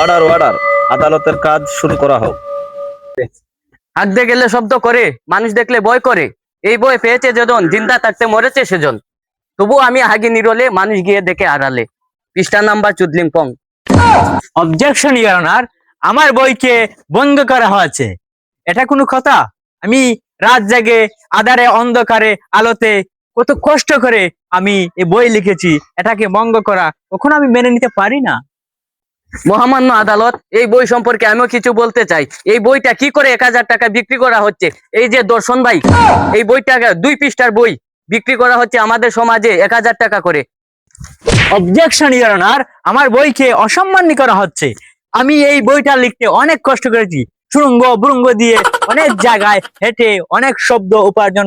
Order order আদালতের কাজ শুরু করা হোক। হাঁকতে গেলে শব্দ করে মানুষ দেখলে ভয় করে। এই বই পেয়েছে যেজন জিন্দা থাকতে মরেছে সেজন। তবু আমি হাগি নিরলে মানুষ গিয়ে দেখে আড়ালে। পৃষ্ঠা নাম্বার চুদলিং পং। অবজেকশন ইয়ার অনার আমার বইকে বন্ধ করা হয়েছে। এটা কোনো কথা? আমি রাত জাগে আধারে অন্ধকারে আলোতে কত কষ্ট করে আমি এই বই লিখেছি। এটাকে ভঙ্গ করা কখনো আমি মেনে নিতে পারি না। মহামান্য আদালত, এই বই সম্পর্কে আমিও কিছু বলতে চাই। এই বইটা কি করে এক হাজার টাকা বিক্রি করা হচ্ছে? এই যে দর্শন ভাই, এই বইটাকে দুই পৃষ্ঠার বই বিক্রি করা হচ্ছে আমাদের সমাজে এক হাজার টাকা করে। অবজেকশন ইয়ার অনার আমার বইকে অসম্মান করা হচ্ছে। আমি এই বইটা লিখতে অনেক কষ্ট করেছি। সুরঙ্গ বুরঙ্গ দিয়ে অনেক জায়গায় হেঁটে অনেক শব্দ উপার্জন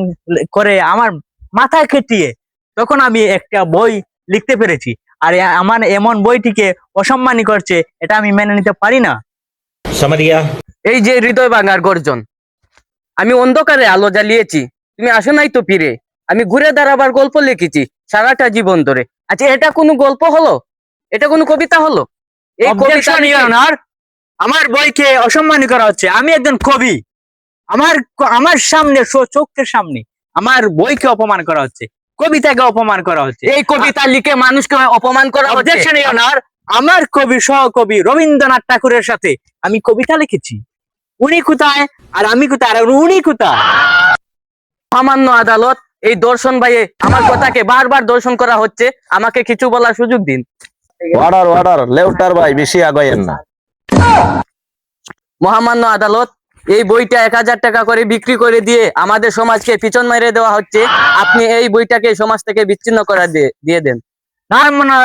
করে আমার মাথায় খেটিয়ে, তখন আমি একটা বই লিখতে পেরেছি। আর আমার এমন বইটিকে অসম্মানী করছে এটা আমি মেনে নিতে পারি না। এই যে হৃদয় ভাঙার গর্জন আমি অন্ধকারে আলো জ্বালিয়েছি তুমি আসো নাই তো ফিরে। আমি ঘুরে দাঁড়াবার গল্প লিখেছি সারাটা জীবন ধরে। আচ্ছা এটা কোনো গল্প হলো? এটা কোনো কবিতা হলো? এই আমার বইকে অসম্মান করা হচ্ছে। আমি একজন কবি। আমার আমার সামনে চোখের সামনে আমার বইকে অপমান করা হচ্ছে। কবিতাকে অপমান করা হচ্ছে। এই কবিতা লিখে মানুষকে অপমান করা হচ্ছে। অবজেকশন আমার কবি সহকবি রবীন্দ্রনাথ ঠাকুরের সাথে আমি কবিতা লিখেছি। উনি কোথায়? আর আমি কোথায়? আর উনি কোথায়? সামান্য আদালত এই দর্শন ভাইয়ে আমার কথাকে বারবার দর্শন করা হচ্ছে। আমাকে কিছু বলার সুযোগ দিন। অর্ডার অর্ডার লেউটার ভাই বেশি আগাইয়েন না। মহামান্য আদালত এই বইটা এক হাজার টাকা করে বিক্রি করে দিয়ে আমাদের সমাজকে পিছন মেরে দেওয়া হচ্ছে। আপনি এই বইটাকে সমাজ থেকে বিচ্ছিন্ন করা দিয়ে দেন। না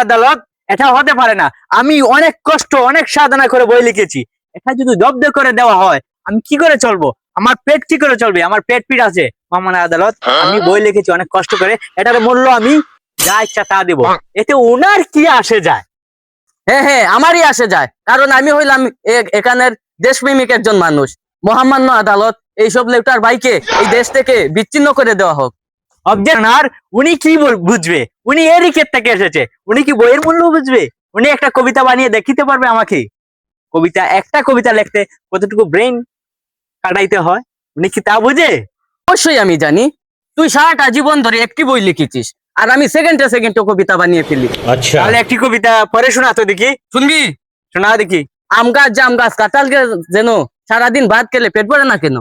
আদালত এটা হতে পারে না। আমি অনেক কষ্ট অনেক সাধনা করে বই লিখেছি। এটা যদি জব্দ করে দেওয়া হয় আমি কি করে চলবো? আমার পেট কি করে চলবে? আমার পেট পিট আছে আদালত। আমি বই লিখেছি অনেক কষ্ট করে। এটার মূল্য আমি যা ইচ্ছা তা দেবো। এতে ওনার কি আসে যায়? হ্যাঁ হ্যাঁ আমারই আসে যায়। কারণ আমি হইলাম এখানের দেশপ্রেমিক একজন মানুষ। মহামান্য আদালত এইসব লেউটার ভাইকে এই দেশ থেকে বিচ্ছিন্ন করে দেওয়া হোক। উনি কি বুঝবে? উনি এরই ক্ষেত থেকে এসেছে। উনি কি বইয়ের মূল্য বুঝবে? উনি একটা কবিতা বানিয়ে দেখিতে পারবে আমাকে? কবিতা একটা কবিতা লিখতে কতটুকু ব্রেন কাটাইতে হয়? উনি কি তা বুঝে? অবশ্যই আমি জানি। তুই সারাটা জীবন ধরে একটি বই লিখেছিস আর আমি সেকেন্ডে সেকেন্ডে কবিতা বানিয়ে ফেলি। আচ্ছা। তাহলে একটি কবিতা পরে শোনা তো দেখি। শুনবি? শোনা দেখি। আম গাছ জাম গাছ কাঁঠাল গাছ যেন সারাদিন ভাত খেলে পেট ভরে না কেন?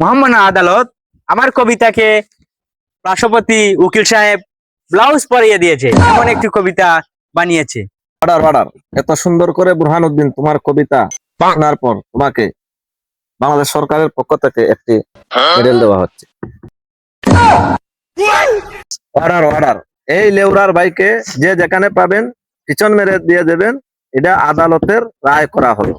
মোহাম্মদ আদালত আমার কবিতাকে রাষ্ট্রপতি উকিল সাহেব ব্লাউজ পরিয়ে দিয়েছে। এমন একটি কবিতা বানিয়েছে। অর্ডার অর্ডার এত সুন্দর করে বুরহানুদ্দিন তোমার কবিতা শোনার পর তোমাকে বাংলাদেশ সরকারের পক্ষ থেকে একটি মেডেল দেওয়া হচ্ছে। অর্ডার অর্ডার এই লেউরার ভাইকে যে যেখানে পাবেন পিছন মেরে দিয়ে দেবেন এটা আদালতের রায় করা হলো।